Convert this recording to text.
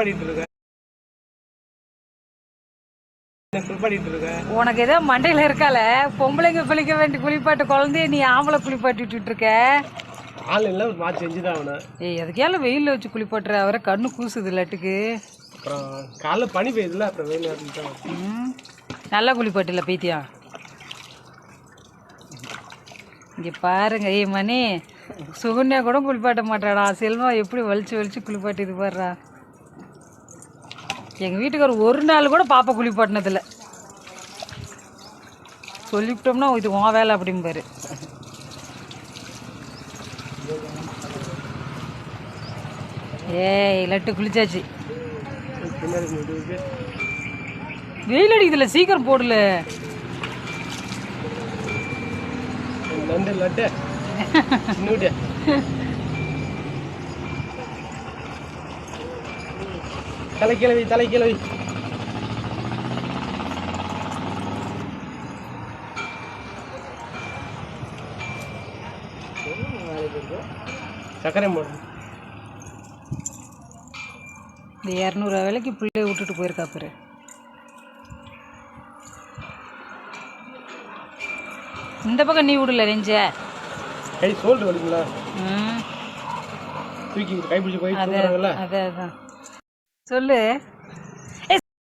குளிப்பாட்டிட்டு இருக்க குளிப்பாட்டிட்டு உனக்கு ஏதோ மண்டையில் இருக்கால. பொம்பளைங்க குளிக்க வேண்டிய குளிப்பாட்டு குழந்தைய நீ ஆம்பளை குளிப்பாட்டி விட்டுட்டு இருக்க ஆன்லைனில் ஒரு மாற்றி செஞ்சுதான் அவனை. ஏய் அதுக்கேல வெயிலில் வச்சு குளிப்பாட்டுற? அவரை கண்ணு கூசுது இல்லாட்டுக்கு. அப்புறம் காலைல பனி பெய்யுதுல அப்புறம் வெயில் நல்லா குளிப்பாட்டில பைத்தியம். இங்கே பாருங்க ஏய் மணி. சுகன்யா கூட குளிப்பாட்ட மாட்டாடா. செல்வம் எப்படி வலிச்சு வலிச்சு குளிப்பாட்டிது பாடுறா எங்கள் வீட்டுக்கார் ஒரு நாள் கூட பாப்பா குளிப்பாட்டினதில்ல சொல்லிவிட்டோம்னா இது உன் வேலை அப்படிம்பாரு. ஏய் லட்டு குளிச்சாச்சு. வெயில் அடிக்குதுல சீக்கிரம் போடல. நண்டு லட்டு. தலைக்கிழவி தலைக்கிழவி. சக்கரை போடு. இந்த இரநூறுவா விலைக்கு பிள்ளைய விட்டுட்டு போயிருக்கா பாரு. இந்த பக்கம் நீ விடல நெஞ்ச. கை சோல்டு வலிங்களா ம். தூக்கி கை பிடிச்சி போய் அது தூக்குறாங்கல்ல அது அதான். சொல்லு.